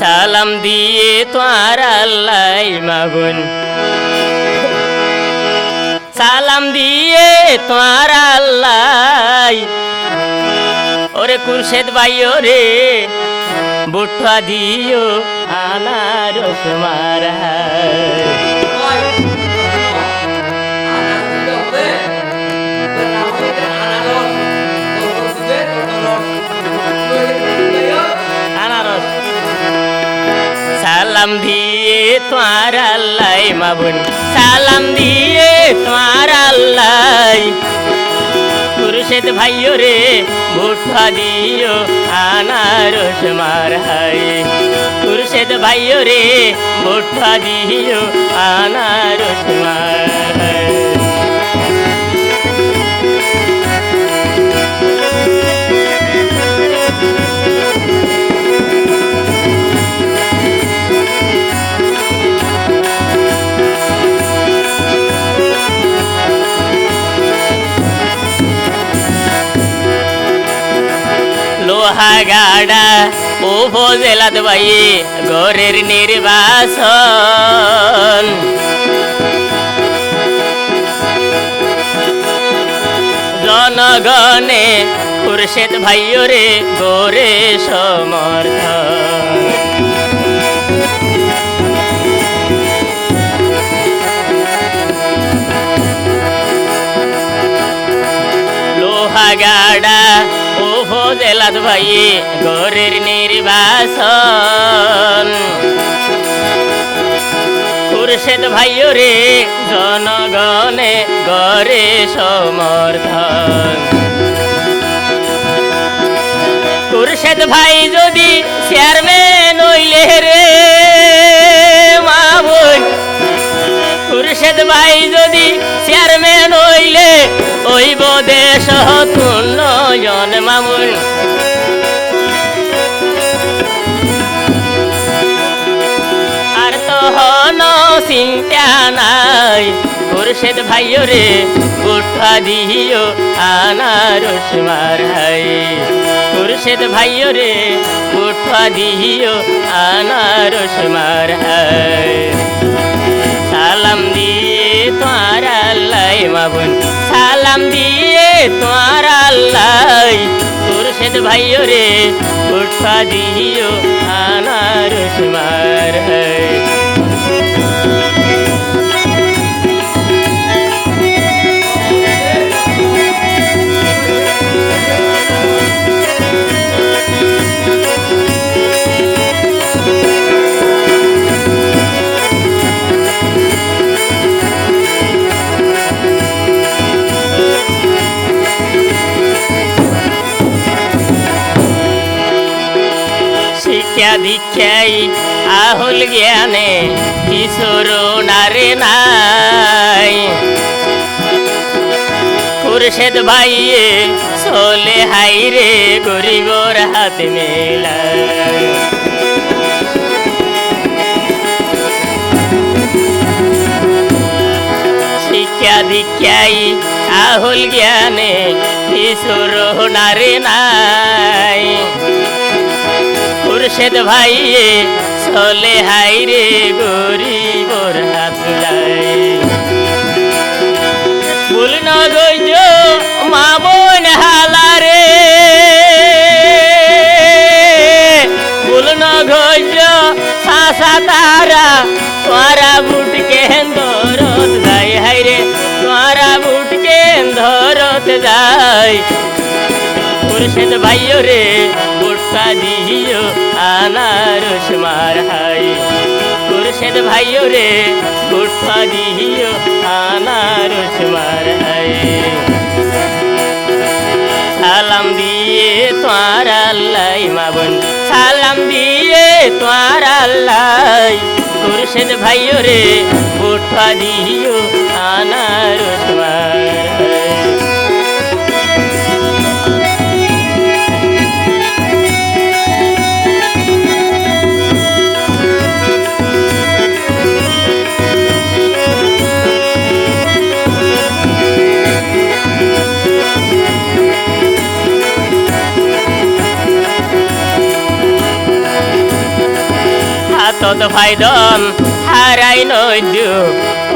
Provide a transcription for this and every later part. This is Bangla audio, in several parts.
সালাম দিয়ে তোমার আল্লাহ মাগুন। সালাম দিয়ে তোমার আল্লাহ ওরে কুরশেদ ভাই, ওরে বুটা দিও আনার মারা। সালাম দিয়ে তোমার আল্লাহ মাবুন সালাম দিয়ে তোমার আল্লাহ। পুরুষের ভাইও রে ভুট্টা দিও আনারস মার হাই পুরুষের ভাইও রে ভুট্টা দিও আনারস মারাই লোহা গাড়া উপজেলাত ভাই গরের নির্বাসন। জনগণে খুরশেদ ভাইও রে গোরে সমর্থন। লোহাগাড়া উপজেলাত ভাই গরের নির্বাসন। খুরশেদ ভাইও রে, জনগণে গরে সমর্থন। খুরশেদ ভাই যদি চেয়ারম্যান হইলে রে মামুন খুরশেদ ভাই যদি চেয়ারম্যান হইলে ওইব দেশ উন্নয়ন মামুন চিন্তা নাই। খুরশেদ ভাইও রে উঠা দিও আনারস মারাই। খুরশেদ ভাইও রে উঠা দিও আনারস মারাই। সালাম দিয়ে তোমার আল্লাহ মাবুন সালাম দিয়ে তোমার আল্লাহ খুরশেদ ভাইও রে উঠা দিও আনারস মারাই। শিক্ষা দীক্ষাই আহুল জ্ঞানে কিশোর নারে নাই। খুরশেদ ভাইয়ে সোলে হাই রে, গরিবর হাত মেলা শিক্ষা দীক্ষাই আহুল জ্ঞানে কিশোর নারে নাই। খুরশেদ ভাই, চলে হাই রে গরিবর হাত ভুল ন গইজ মামন হালারে ভুল ন গইজ সাসা তারা তোরা বুট কেন্দরত যাই হাই রে তোরা বুট কেন্দরত যাই খুরশেদ ভাইও রে বুটটা দিও আনারস মারাই খুরশেদ ভাইও রে বুটটা দিও আনারস মারাই সালাম দিয়ে তোমার আল্লাহ মাবন সালাম দিয়ে তোমার আল্লাহ। খুরশেদ ভাইও রে বুটটা দিও আনারস হাতত ফাইদন হারাই নৈদ্য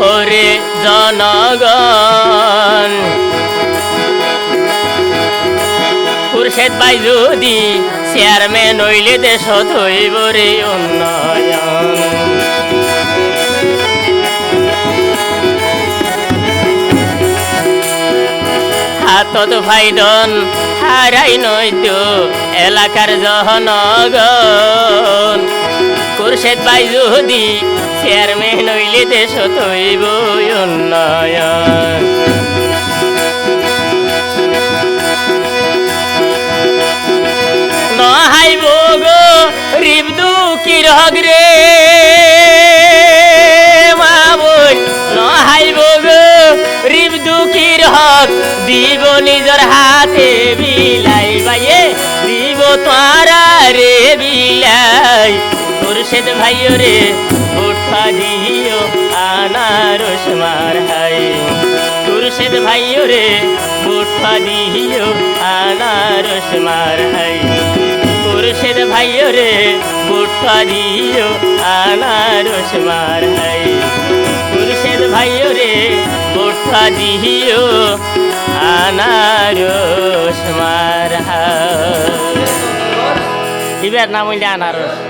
ওরে জনগণ। খুরশেদ ভাই যদি চেয়ারম্যান হইলে দেশত হইব রে উন্নয়ন। হাতত ফাইদন হারাই নৈত এলাকার জনগণ। খুরশেদ ভাই যদি চেয়ারম্যান হইলে দেশত হইব উন্নয়ন। নহাইব গো রিব দুঃখীর হক রে হক দিব নিজর হাতে বিলাই বাইয়ে দিব তারা রে বিলাই। মুর্শেদ ভাইও রে, উঠা দিও আনারস মার হাই মুর্শেদ ভাইও রে, উঠা দিও আনারস মার হাই মুর্শেদ ভাইও রে, উঠা দিও আনারস মার হাই মুর্শেদ ভাইও রে, উঠা দিও আনারস মার হাই দিবার নাম হইলে আনারস।